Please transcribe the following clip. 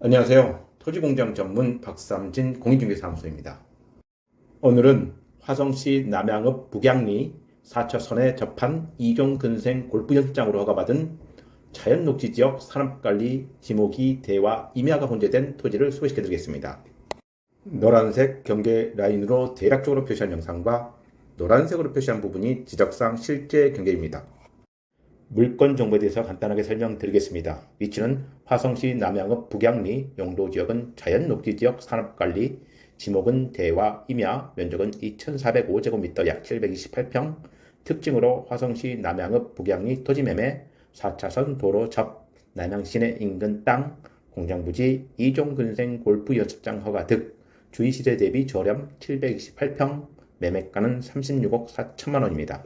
안녕하세요. 토지공장 전문 박삼진 공인중개사무소입니다. 오늘은 화성시 남양읍 북양리 4차선에 접한 이종 근생 골프 연습장으로 허가받은 자연녹지 지역 산업관리 지목이 대와 임야가 혼재된 토지를 소개시켜 드리겠습니다. 노란색 경계 라인으로 대략적으로 표시한 영상과 노란색으로 표시한 부분이 지적상 실제 경계입니다. 물건 정보에 대해서 간단하게 설명드리겠습니다. 위치는 화성시 남양읍 북양리 용도 지역은 자연 녹지 지역 산업 관리 지목은 대와 임야 면적은 2,405제곱미터 약 728평 특징으로 화성시 남양읍 북양리 토지 매매 4차선 도로 접 남양시내 인근 땅 공장 부지 이종 근생 골프 연습장 허가 득 주위 시세 대비 저렴 728평 매매가는 36억 4천만 원입니다.